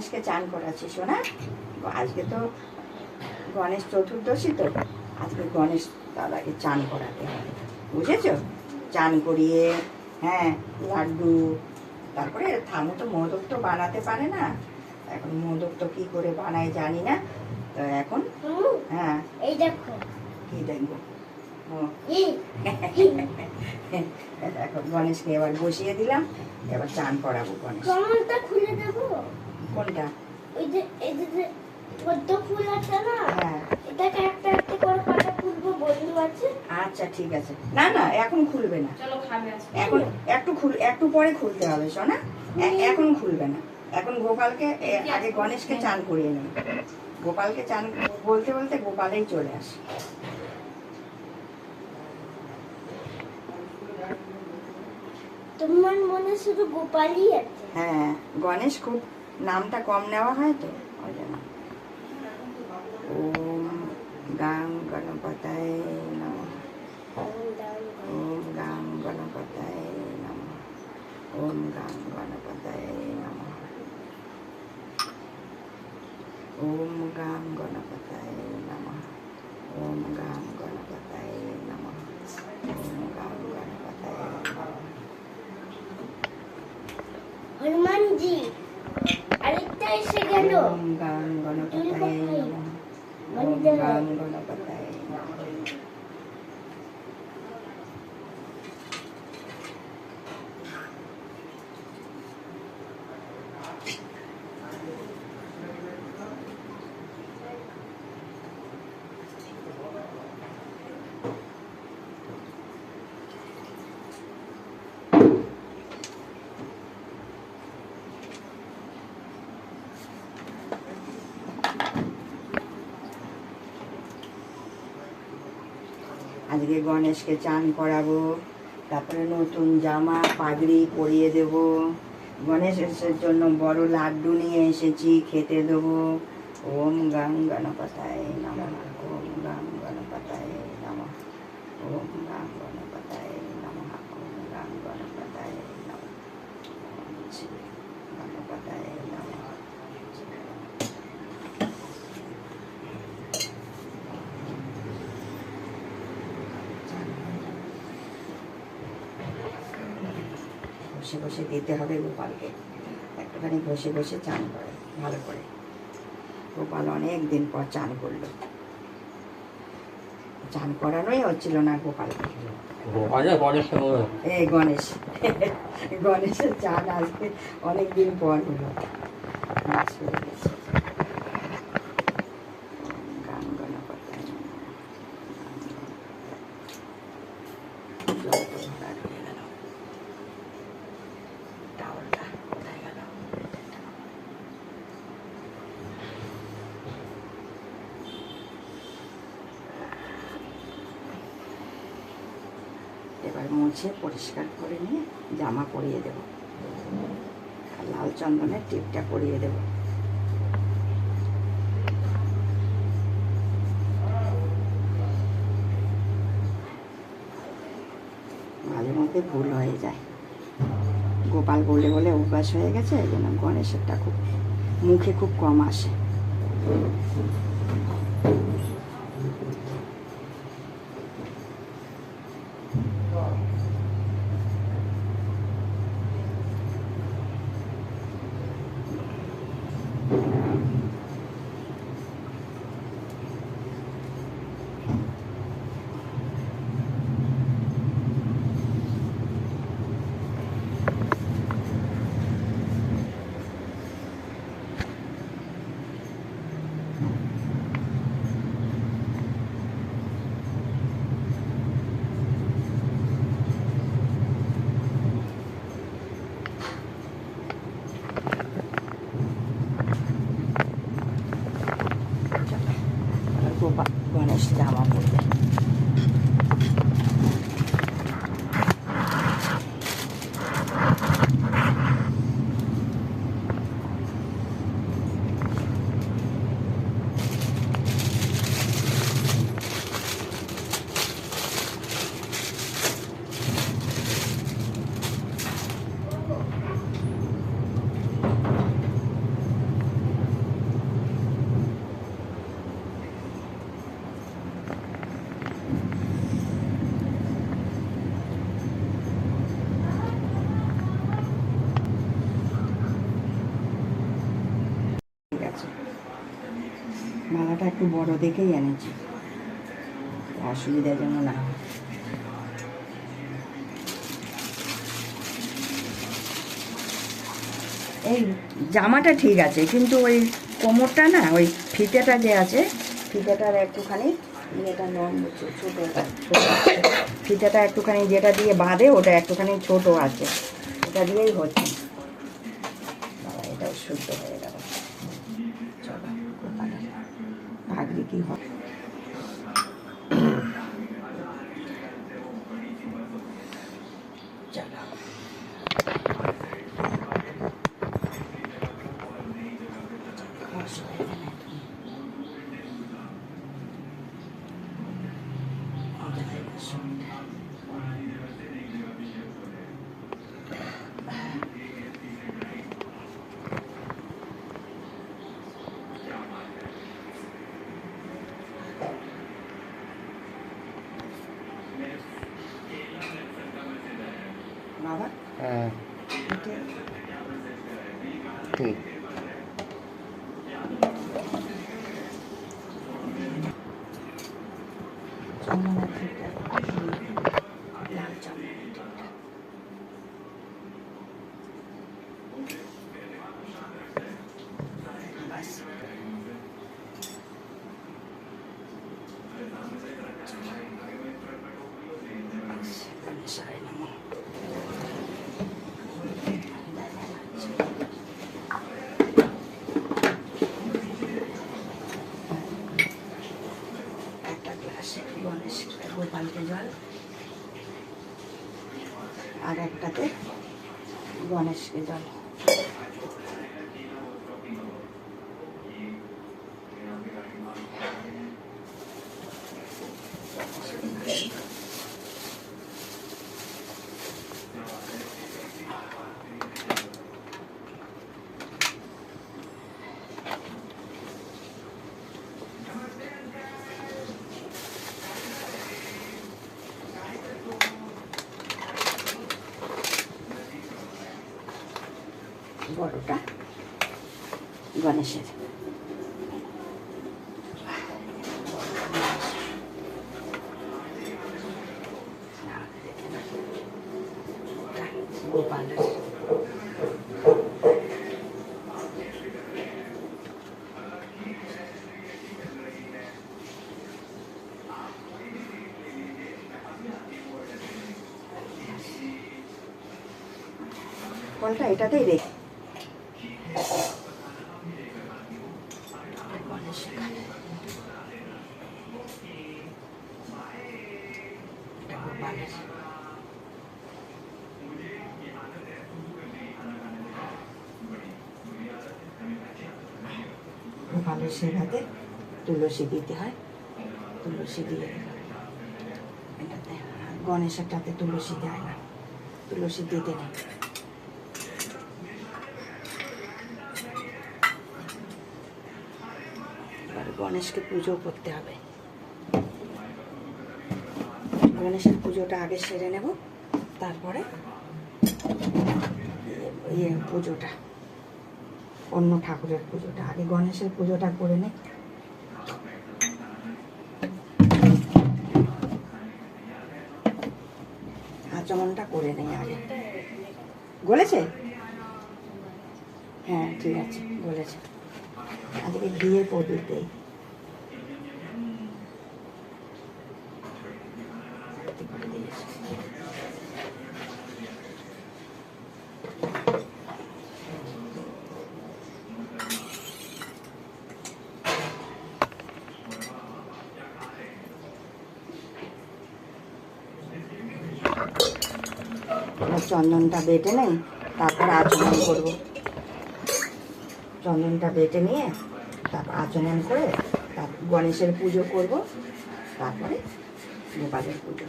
গণেশকে চান করাচ্ছি শোনা আজকে তো গণেশ চতুর্দশী তো আজকে গণেশ দাদাকে চান করাতে হবে। বুঝেছ? চান করিয়ে হ্যাঁ লাড্ডু তারপরে থামু তো মোদক তো বানাতে পারে না। এখন মোদক তো কি করে বানায় জানি না। তো এখন হ্যাঁ। এই দেখো। কি দেখব? এখন গণেশকে এবার বসিয়ে দিলাম এবার চান করাবো গণেশ খুলে দেবো? কোনটা? ওই যে এই যে যে পদ্ম ফুল আছে না? হ্যাঁ। এটাকে একটা একটা করে পাতা খুলবো বন্ধু আছে? আচ্ছা ঠিক আছে। না না এখন খুলবে না। চলো খাবে এখন একটু খুল একটু পরে খুলতে হবে সোনা। এখন খুলবে না। এখন গোপালকে আগে গণেশকে চান করিয়ে নেবে। গোপালকে চান বলতে বলতে গোপালেই চলে আসে। তোমার মনে শুধু গোপালই আছে? হ্যাঁ গণেশ খুব নামটা কম নেওয়া হয় তো ওই জন্য ওম গাং গণপতায় নমঃ ওম গাং গণপতায় নমঃ ওম গাং গণপতায় নমঃ ওম গাং গণপতায় নমঃ ওম গাং গণপতায় নমঃ ওম গাং গণপতায় নমঃ হনুমানজি আরেকটা এসে গেল ওম গাং গণপতায় নমঃ ওম গাং গণপতায় নমঃ আজকে গণেশকে চান করাবো, তারপরে নতুন জামা, পাগড়ি পরিয়ে দেব। গণেশের জন্য বড় লাড্ডু নিয়ে এসেছি, খেতে দেবো। ওম গাং গণপতায় নমঃ, ওম গাং গণপতায় নমঃ, ওম গাং গণপতায় নমঃ, ওম গাং গণপতায় নমঃ। গণপতায় নমঃ বসে বসে দিতে হবে গোপালকে। একটুখানি বসে বসে চান করে ভালো করে। গোপাল অনেক দিন পর চান করল। চান করানোই হচ্ছিল না সময় এই গণেশ গণেশের চান আজকে অনেক দিন পর হলো। এবার মুছে পরিষ্কার করে নিয়ে জামা পরিয়ে দেব। আর লাল চন্দনের টিপটা পরিয়ে দেব। মাঝে মধ্যে ভুল হয়ে যায়। গোপাল বলে বলে অভ্যাস হয়ে গেছে, এই জন্য গণেশেরটা খুব মুখে খুব কম আসে এবার গোপাল গণেশ জামা মালাটা একটু বড় দেখেই এনেছি। অসুবিধার জন্য না। এই জামাটা ঠিক আছে, কিন্তু ওই কোমরটা না, ওই ফিতেটা যে আছে, ফিতেটার একটুখানি ইয়েটা নন ছোট ফিতেটা একটুখানি যেটা দিয়ে বাঁধে, ওটা একটুখানি ছোট আছে। ওটা দিয়েই হচ্ছে। ভাগলি কি হয় একটাতে গণেশকে জল বড়টা গণেশের। ফলটা এটাতেই রেখে গণেশ এখানে। এটা গোপালের। সেবাতে তুলসী দিতে হয় তুলসী দিয়ে আর গণেশেরটাতে তুলসী দেয় না তুলসী দিতে নেই এবার গণেশকে পুজো করতে হবে। গণেশের পুজোটা আগে সেরে নেব, তারপরে ইয়ে পুজোটা, অন্য ঠাকুরের পুজোটা। আগে গণেশের পুজোটা করে নেই। আচমনটা করে নেই আগে। গলেছে? হ্যাঁ ঠিক আছে বলেছে আজকে বিয়ে প্রদীপ এবার চন্দনটা বেটে নেই, তারপর আচমন করব। চন্দনটা বেটে নিয়ে তারপর আচরণ করে তারপর গণেশের পুজো করব, তারপরে গোপালের পুজো।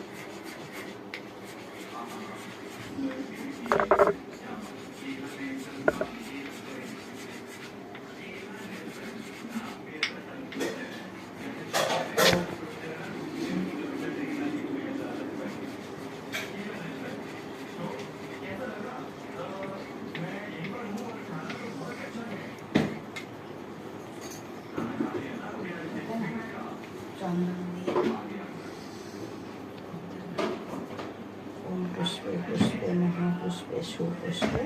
পুষ্পে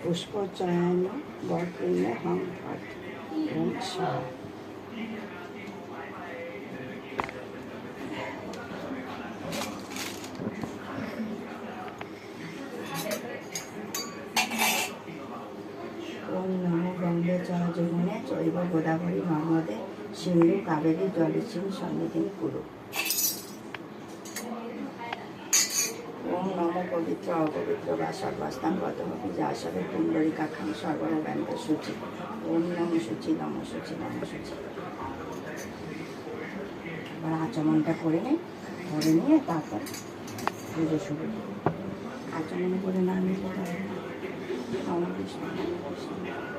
পুষ্পচয়ন বরপুণ্য হং নমো গঙ্গে চ যমুনে চৈব গোদাবরী নর্মদে সিন্ধু কাবেরী জলেছিন সন্নিধিন কুরু ওম নমো পবিত্র অপবিত্র বা সর্বাস্থান হবে, যা সবে কুণ্ডলিকাক্ষাং সর্বরব্যান্ত সূচি ওম নম সূচি নম সূচি নম সূচি এবার আচমনটা করে নিই করে নিয়ে তারপর পুজো শুরু। আচমন করে না আমি পারে না নম কৃষ্ণ নম কৃষ্ণ নম কৃষ্ণ।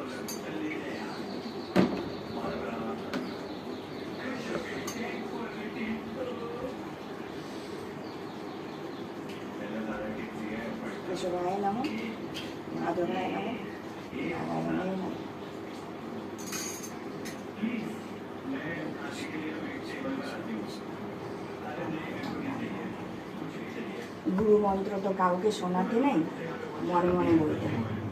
কেশবায় নম মাধবায় নম নারায়ণায় নম। গুরু মন্ত্র তো কাউকে শোনাতে নেই, মনে মনে বলতে হয়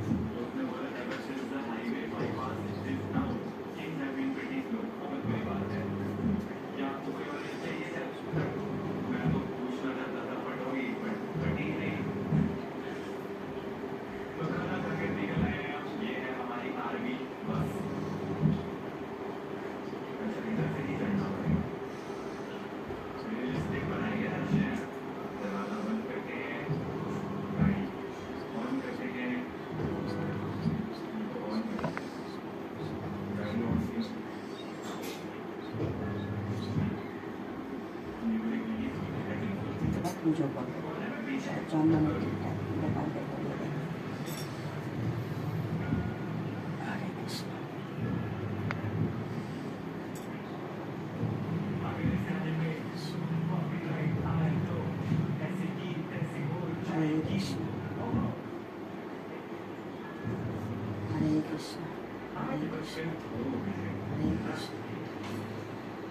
এবার পুজো করব চন্দনের টিপটা গোপালকে পরিয়ে দেবো হরে কৃষ্ণ হরে কৃষ্ণ হরে কৃষ্ণ হরে কৃষ্ণ হরে কৃষ্ণ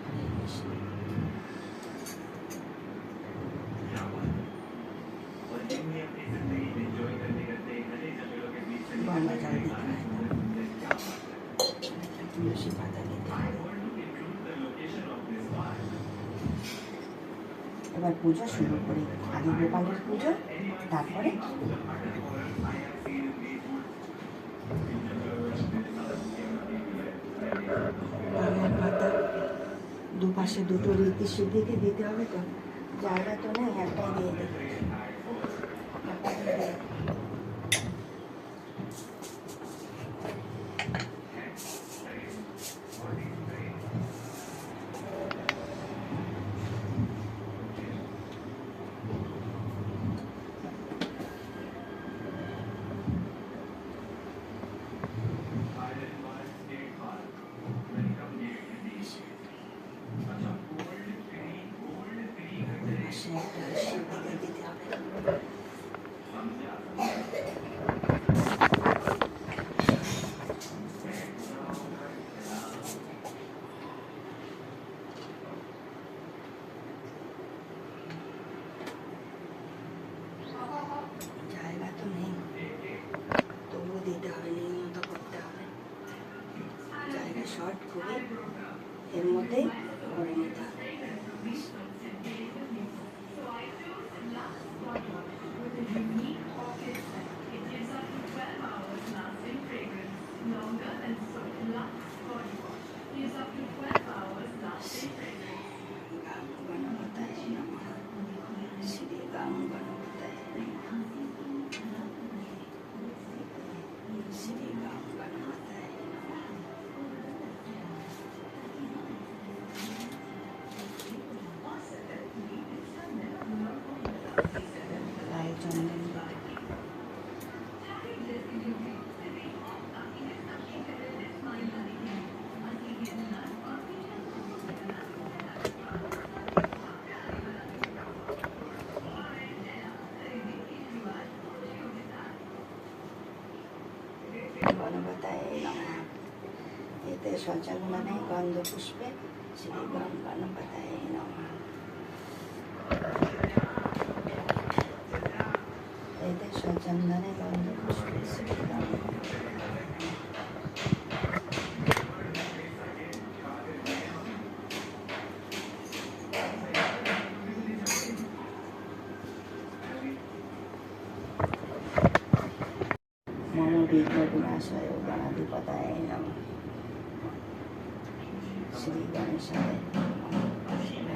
হরে কৃষ্ণ গঙ্গা জল দিতে হয় তুলসী পাতা দিতে হয় এবার পুজো শুরু করি। আগে গোপালের পুজো, তারপরে দুপাশে দুটো রীতি সিদ্ধিকে দিতে হবে তো। জায়গা তো নেই, একটাই দিয়ে দেবে একটাই দিয়ে দেবে। দুপাশে একটা সিদ্ধিকে দিতে হবে জায়গা তো নেই তবুও দিতে হবে নিয়মিত করতে হবে জায়গা শর্ট করে এর মধ্যেই করে নিতে হবে গাম গণপতায় নমঃ শ্রী গাম গণপতায় নমঃ শ্রী গাম গণপতায় নমঃ গণপতায় নমঃ। এতে সচন্দনে গন্ধ পুষ্পে শ্রী গণ 장난에 만나고 싶겠습니다.